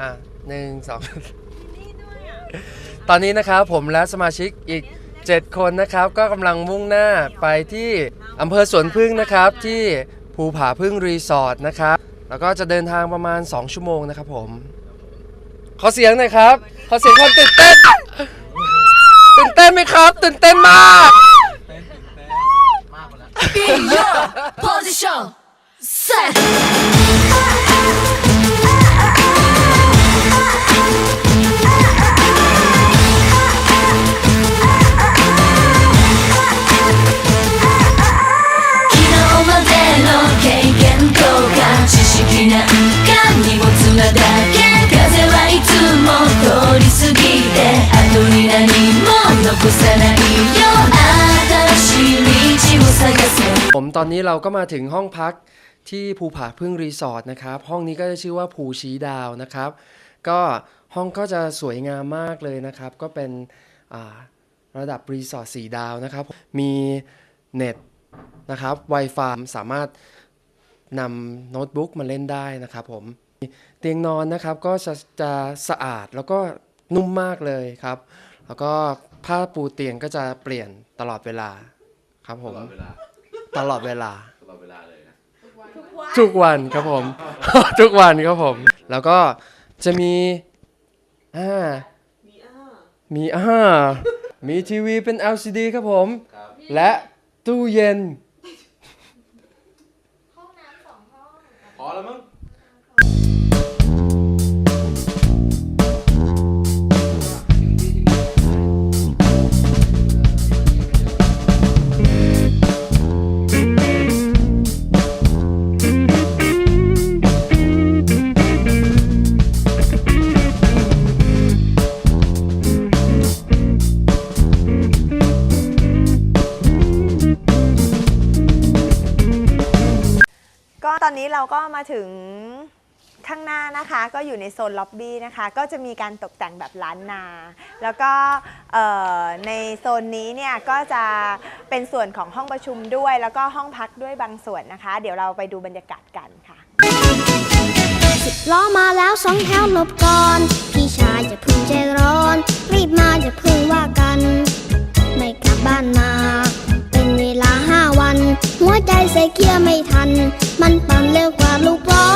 อะหนึ่งสองตอนนี้นะครับผมและสมาชิกอีก 7 คนนะครับ ก็กำลังมุ่งหน้าไปที่อำเภอสวนพึ่งนะครับ ที่ภูผาพึ่งรีสอร์ทนะครับแล้วก็จะเดินทางประมาณ 2 ชั่วโมงนะครับผม ขอเสียงหน่อยครับ ขอเสียงความตื่นเต้นตื่นเต้นไหมครับ ตื่นเต้นมากตื่นเต้นมากาแล้ว Position Set なんか荷物なだけ風はいつも通り過ぎて後に何も残さないよ新しい道を探せ ผมตอนนี้เราก็มาถึงห้องพักที่ภูผาพึ่งรีสอร์ทนะครับ ห้องนี้ก็จะชื่อว่าภูชีดาวนะครับ ก็ห้องก็จะสวยงามมากเลยนะครับ ก็เป็นอ่าระดับรีสอร์ทสีดาวนะครับ มีเน็ตนะครับ Wi-Fi สามารถ นำโน้ตบุ๊กมาเล่นได้นะครับผมเตียงนอนนะครับก็จะจะสะอาดแล้วก็นุ่มมากเลยครับ แล้วก็ผ้าปูเตียงก็จะเปลี่ยนตลอดเวลาครับผมตลอดเวลาตลอดเวลา ตลอดเวลาเลยนะทุกวันครับผม ทุกวันครับผม แล้วก็จะมีอ่ามีอ่ามีทีวีเป็น LCD ครับผม ครับ และตู้เย็น พ ตอนนี้เราก็มาถึงข้างหน้านะคะก็อยู่ในโซนล็อบบี้นะคะก็จะมีการตกแต่งแบบล้านนา แล้วก็ในโซนนี้เนี่ยก็จะเป็นส่วนของห้องประชุมด้วย แล้วก็ห้องพักด้วยบางส่วนนะคะ เดี๋ยวเราไปดูบรรยากาศกันค่ะล้อมาแล้วสองแถวหลบก่อน พี่ชายจะพึ่งใจร้อน รีบมาจะพึ่งว่ากัน ใส่เกียร์ไม่ทัน มันปั่นเร็วกว่าลูกบอล